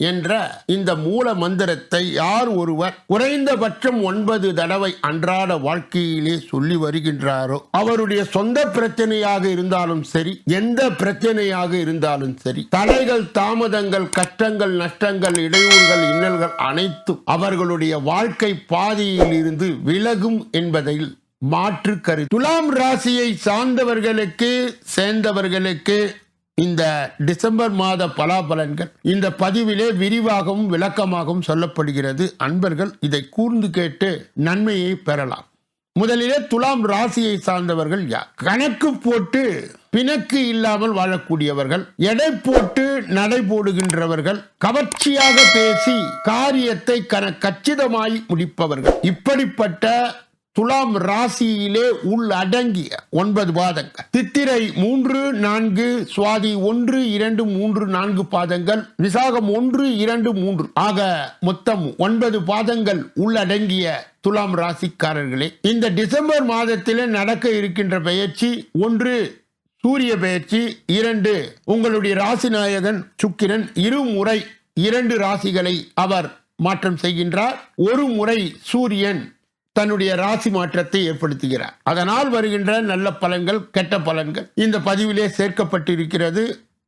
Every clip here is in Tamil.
என்ற இந்த மூல மந்திரத்தை யார் ஒருவர் குறைந்தபட்சம் ஒன்பது தடவை அன்றாட வாழ்க்கையிலே சொல்லி வருகின்றாரோ அவருடைய சொந்த பிரச்சனையாக இருந்தாலும் சரி எந்த பிரச்சனையாக இருந்தாலும் சரி தடைகள் தாமதங்கள் கஷ்டங்கள் நஷ்டங்கள் இடையூறுகள் இன்னல்கள் அனைத்தும் அவர்களுடைய வாழ்க்கை பாதையில் இருந்து விலகும் என்பதில் மாற்று கரு துலாம் ராசியை சார்ந்தவர்களுக்கு சேர்ந்தவர்களுக்கு இந்த டிசம்பர் மாத பலாபலன்கள் இந்த பதிவிலே விரிவாகவும் விளக்கமாகவும் சொல்லப்படுகிறது. அன்பர்கள் இதை கூர்ந்து கேட்டு நன்மையை பெறலாம். முதலிலே துலாம் ராசியை சார்ந்தவர்கள் யார்? கணக்கு போட்டு பிணக்கு இல்லாமல் வாழக்கூடியவர்கள் எடை போட்டு நடை போடுகின்றவர்கள் கவர்ச்சியாக பேசி காரியத்தை கன கச்சிதமாய் முடிப்பவர்கள். இப்படிப்பட்ட துலாம் ராசியிலே உள்ளடங்கிய ஒன்பது பாதங்கள். சித்திரை மூன்று நான்கு சுவாதி ஒன்று இரண்டு மூன்று நான்கு பாதங்கள். விசாகம் ஒன்று இரண்டு மூன்று. ஆக மொத்தம் ஒன்பது பாதங்கள் உள்ளடங்கிய துலாம் ராசிக்காரர்களே. இந்த டிசம்பர் மாதத்திலே நடக்க இருக்கின்ற பயிற்சி ஒன்று சூரிய பயிற்சி இரண்டு உங்களுடைய ராசி நாயகன் சுக்கிரன் இருமுறை இரண்டு ராசிகளை அவர் மாற்றம் செய்கின்றார். ஒரு முறை சூரியன் தன்னுடைய ராசி மாற்றத்தை ஏற்படுத்துகிறார். அதனால் வருகின்ற நல்ல பலன்கள் கெட்ட பலன்கள் இந்த பதிவிலே சேர்க்கப்பட்டிருக்கிறது.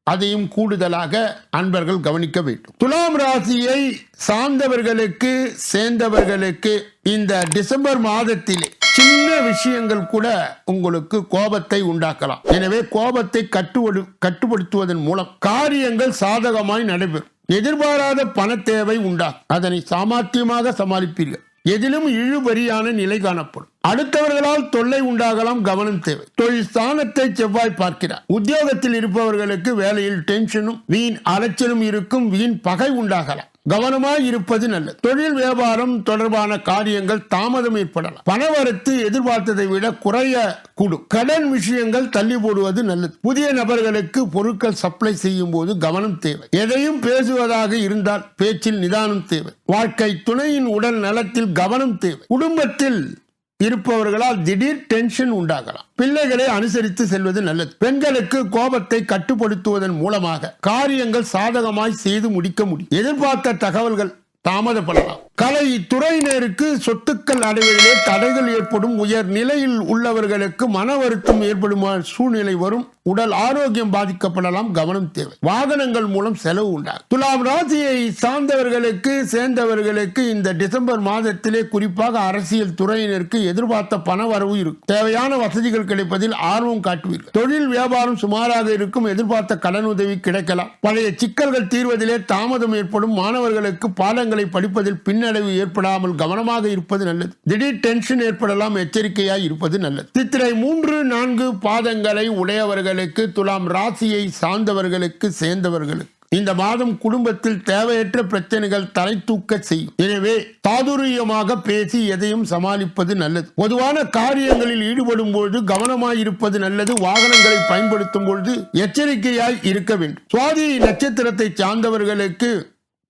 அதையும் கூடுதலாக அன்பர்கள் கவனிக்க வேண்டும். துலாம் ராசியை சார்ந்தவர்களுக்கு சேர்ந்தவர்களுக்கு இந்த டிசம்பர் மாதத்திலே சின்ன விஷயங்கள் கூட உங்களுக்கு கோபத்தை உண்டாக்கலாம். எனவே கோபத்தை கட்டுவடு கட்டுப்படுத்துவதன் மூலம் காரியங்கள் சாதகமாய் நடைபெறும். எதிர்பாராத பண தேவை உண்டாகும். அதனை சாமர்த்தியமாக சமாளிப்பீர்கள். எதிலும் இழுபறியான நிலை காணப்படும். அடுத்தவர்களால் தொல்லை உண்டாகலாம் கவனம் தேவை. தொழில் ஸ்தானத்தை செவ்வாய் பார்க்கிறார். உத்தியோகத்தில் இருப்பவர்களுக்கு வேலையில் டென்ஷனும் வீண் அலைச்சலும் இருக்கும் வீண் பகை உண்டாகலாம். கவனமாய் இருப்பது நல்லது. தொழில் வியாபாரம் தொடர்பான காரியங்கள் தாமதம் ஏற்படலாம். பணவரத்து எதிர்பார்த்ததை விட குறைய கூடும். கடன் விஷயங்கள் தள்ளி போடுவது நல்லது. புதிய நபர்களுக்கு பொருட்கள் சப்ளை செய்யும் போது கவனம் தேவை. எதையும் பேசுவதாக இருந்தால் பேச்சில் நிதானம் தேவை. வாழ்க்கை துணையின் உடல் நலத்தில் கவனம் தேவை. குடும்பத்தில் இருப்பவர்களால் திடீர் டென்ஷன் உண்டாகலாம். பிள்ளைகளை அனுசரித்து செல்வது நல்லது. பெண்களுக்கு கோபத்தை கட்டுப்படுத்துவதன் மூலமாக காரியங்கள் சாதகமாய் செய்து முடிக்க முடியும். எதிர்பார்த்த தகவல்கள் தாமதப்படலாம். கலை துறையினருக்கு சொத்துக்கள் அடைவதிலே தடைகள் ஏற்படும். உயர் நிலையில் உள்ளவர்களுக்கு மன வருத்தம் ஏற்படும்? சூழ்நிலை வரும். உடல் ஆரோக்கியம் பாதிக்கப்படலாம். கவனம் தேவை. வாகனங்கள் மூலம் செலவு உண்டாகும். துலாம் ராசியை சார்ந்தவர்களுக்கு சேர்ந்தவர்களுக்கு இந்த டிசம்பர் மாதத்திலே குறிப்பாக அரசியல் துறையினருக்கு எதிர்பார்த்த பண வரவு இருக்கும். தேவையான வசதிகள் கிடைப்பதில் ஆர்வம் காட்டுவீர்கள். தொழில் வியாபாரம் சுமாராக இருக்கும். எதிர்பார்த்த கடன் உதவி கிடைக்கலாம். பழைய சிக்கல்கள் தீர்வதிலே தாமதம் ஏற்படும். மாணவர்களுக்கு பாடங்களை படிப்பதில் பின்னடைவு ஏற்படாமல் கவனமாக இருப்பது நல்லது. திடீர் டென்ஷன் ஏற்படலாம் எச்சரிக்கையாய் இருப்பது நல்லது. சித்திரை மூன்று நான்கு பாதங்களை உடையவர்களுக்கு துலாம் ராசியை சார்ந்தவர்களுக்கு சேர்ந்தவர்களுக்கு. இந்த மாதம் குடும்பத்தில் தேவையற்ற பிரச்சனைகள் தலை தூக்க செய்யும். எனவே தாதுரியமாக பேசி எதையும் சமாளிப்பது நல்லது. பொதுவான காரியங்களில் ஈடுபடும் பொழுது கவனமாய் இருப்பது நல்லது. வாகனங்களை பயன்படுத்தும் பொழுது எச்சரிக்கையாய் இருக்க வேண்டும். சுவாதி நட்சத்திரத்தை சார்ந்தவர்களுக்கு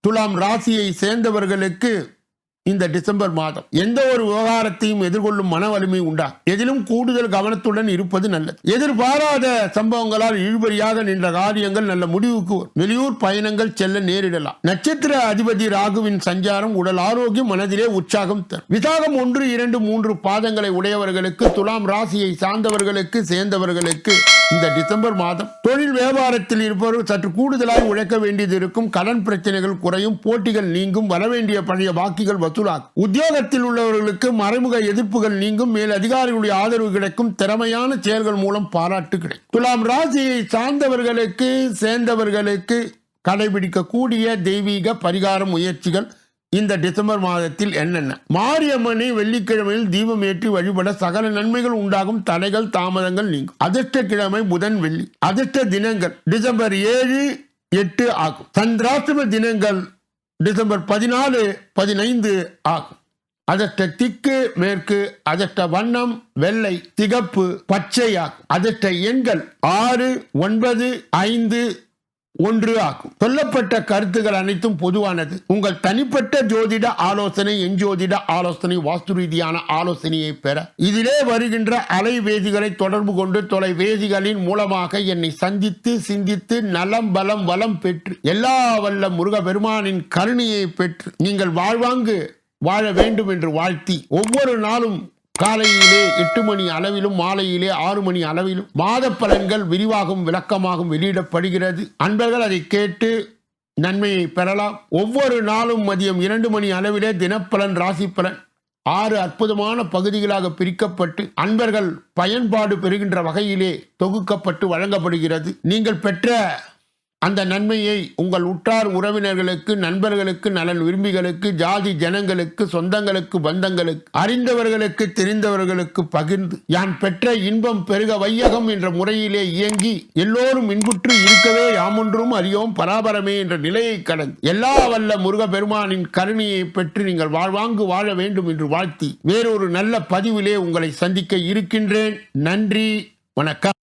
துலாம் ராசியை சேர்ந்தவர்களுக்கு இந்த டிசம்பர் மாதம் எந்த ஒரு விவகாரத்தையும் எதிர்கொள்ளும் மன வலிமை உண்டா? எதிலும் கூடுதல் கவனத்துடன் இருப்பது நல்லது. எதிர்பாராத சம்பவங்களால் இழுபறியாக நின்ற காரியங்கள் நல்ல முடிவுக்கு வெளியூர் பயணங்கள் செல்ல நேரிடலாம். நட்சத்திர அதிபதி ராகுவின் சஞ்சாரம் உடல் ஆரோக்கியம் மனதிலே உற்சாகம் தரும். விசாகம் ஒன்று இரண்டு மூன்று பாதங்களை உடையவர்களுக்கு துலாம் ராசியை சார்ந்தவர்களுக்கு சேர்ந்தவர்களுக்கு இந்த டிசம்பர் மாதம் தொழில் வியாபாரத்தில் இருப்பவர்கள் சற்று கூடுதலாக உழைக்க வேண்டியது இருக்கும். கடன் பிரச்சனைகள் குறையும் போட்டிகள் நீங்கும் வரவேண்டிய பழைய வாக்குகள் வசூலாகும். உத்தியோகத்தில் உள்ளவர்களுக்கு மறைமுக எதிர்ப்புகள் நீங்கும். மேல் அதிகாரிகளுடைய ஆதரவு கிடைக்கும். திறமையான செயல்கள் மூலம் பாராட்டு கிடைக்கும். துலாம் ராசியை சார்ந்தவர்களுக்கு சேர்ந்தவர்களுக்கு கடைபிடிக்கக்கூடிய தெய்வீக பரிகார முயற்சிகள் இந்த டிசம்பர் மாதத்தில் என்னென்ன? மாரியம்மனை வெள்ளிக்கிழமையில் தீபம் ஏற்றி வழிபட சகல நன்மைகள் உண்டாகும். தடைகள் தாமதங்கள் நீங்கும். அதிர்ஷ்ட கிழமை புதன் வெள்ளி. அதிர்ஷ்ட தினங்கள் டிசம்பர் ஏழு எட்டு ஆகும். சந்திராசிரம தினங்கள் டிசம்பர் பதினாலு பதினைந்து ஆகும். அதற்ற திக்கு மேற்கு அதற்ற வண்ணம் வெள்ளை சிகப்பு பச்சையாகும் அதற்ற எண்கள் ஆறு ஒன்பது ஐந்து ஒன்று ஆகும் சொல்லப்பட்ட கருத்துகள் அனைத்தும் பொதுவானது. உங்கள் தனிப்பட்ட ஜோதிட ஆலோசனை எஞ்சோதிட ஆலோசனை வாஸ்து ரீதியான ஆலோசனையை பெற இதிலே வருகின்ற அலைவேதிகளை தொடர்பு கொண்டு தொலைவேதிகளின் மூலமாக என்னை சந்தித்து சிந்தித்து நலம் பலம் வளம் பெற்று எல்லா வல்ல முருக பெருமானின் கருணையை பெற்று நீங்கள் வாழ்வாங்கு வாழ வேண்டும் என்று வாழ்த்தி ஒவ்வொரு நாளும் காலையிலே எட்டு மணி அளவிலும் மாலையிலே ஆறு மணி அளவிலும் மாத பலன்கள் விரிவாகவும் விளக்கமாகவும் வெளியிடப்படுகிறது. அன்பர்கள் அதை கேட்டு நன்மையை பெறலாம். ஒவ்வொரு நாளும் மதியம் இரண்டு மணி அளவிலே தினப்பலன் ராசி பலன் ஆறு அற்புதமான பகுதிகளாக பிரிக்கப்பட்டு அன்பர்கள் பயன்பாடு பெறுகின்ற வகையிலே தொகுக்கப்பட்டு வழங்கப்படுகிறது. நீங்கள் பெற்ற அந்த நன்மையை உங்கள் உற்றார் உறவினர்களுக்கு நண்பர்களுக்கு நலன் விரும்பிகளுக்கு ஜாதி ஜனங்களுக்கு சொந்தங்களுக்கு பந்தங்களுக்கு அறிந்தவர்களுக்கு தெரிந்தவர்களுக்கு பகிர்ந்து யான் பெற்ற இன்பம் பெருக வையகம் என்ற முறையிலே இயங்கி எல்லோரும் இன்புற்று இருக்கவே யாமொன்றும் அறியோம் பராபரமே என்ற நிலையை கடந்து எல்லா வல்ல முருக பெருமானின் கருணையை பெற்று நீங்கள் வாழ்வாங்கு வாழ வேண்டும் என்று வாழ்த்தி வேறொரு நல்ல பதிவிலே உங்களை சந்திக்க இருக்கின்றேன். நன்றி வணக்கம்.